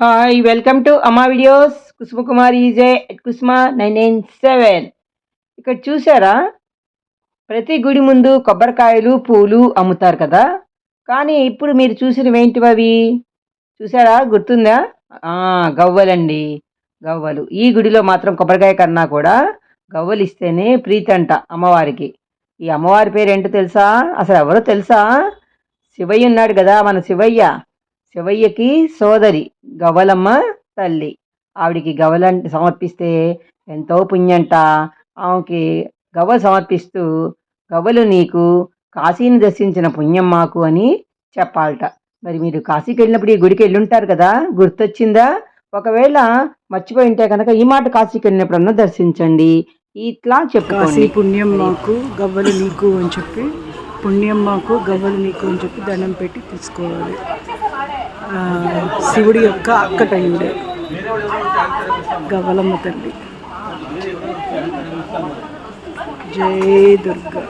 Hi welcome to Amma videos Kusuma Kumar EJ at Kusuma nine nine seven ఇక్కడ చూసారా? ప్రతి గుడి ముందు కొబ్బరికాయలు పూలు అమ్ముతారు కదా? కానీ ఇప్పుడు మీరు చూసినవి ఏంటివి అవి? చూసారా? గుర్తుందా? గవ్వలండి. గవ్వలు. ఈ గుడిలో మాత్రం కొబ్బరికాయ కన్నా కూడా గవ్వలు ఇస్తేనే ప్రీతి అంట అమ్మవారికి. ఈ అమ్మవారి పేరు ఏంటో తెలుసా? అసలు ఎవరో తెలుసా? శివయ్య ఉన్నాడు కదా మన శివయ్య. శివయ్యకి సోదరి గవలమ్మ తల్లి. ఆవిడికి గవల సమర్పిస్తే ఎంతో పుణ్యంట. ఆమెకి గవ సమర్పిస్తూ గవ్వలు నీకు కాశీని దర్శించిన పుణ్యం మాకు అని చెప్పాలట. మరి మీరు కాశీకి వెళ్ళినప్పుడు ఈ గుడికి వెళ్ళుంటారు కదా గుర్తొచ్చిందా? ఒకవేళ మర్చిపోయి ఉంటే కనుక ఈ మాట కాశీకి వెళ్ళినప్పుడన్నా దర్శించండి. ఇట్లా కాశీ పుణ్యం మాకు గవ్వలు నీకు అని చెప్పి పుణ్యం మాకు గవ్వలు నీకు అని చెప్పి దండం పెట్టి తీసుకోవాలి. శివుడి యొక్క అక్కటయుడు. గవలమ్మ తల్లి. జై దుర్గా.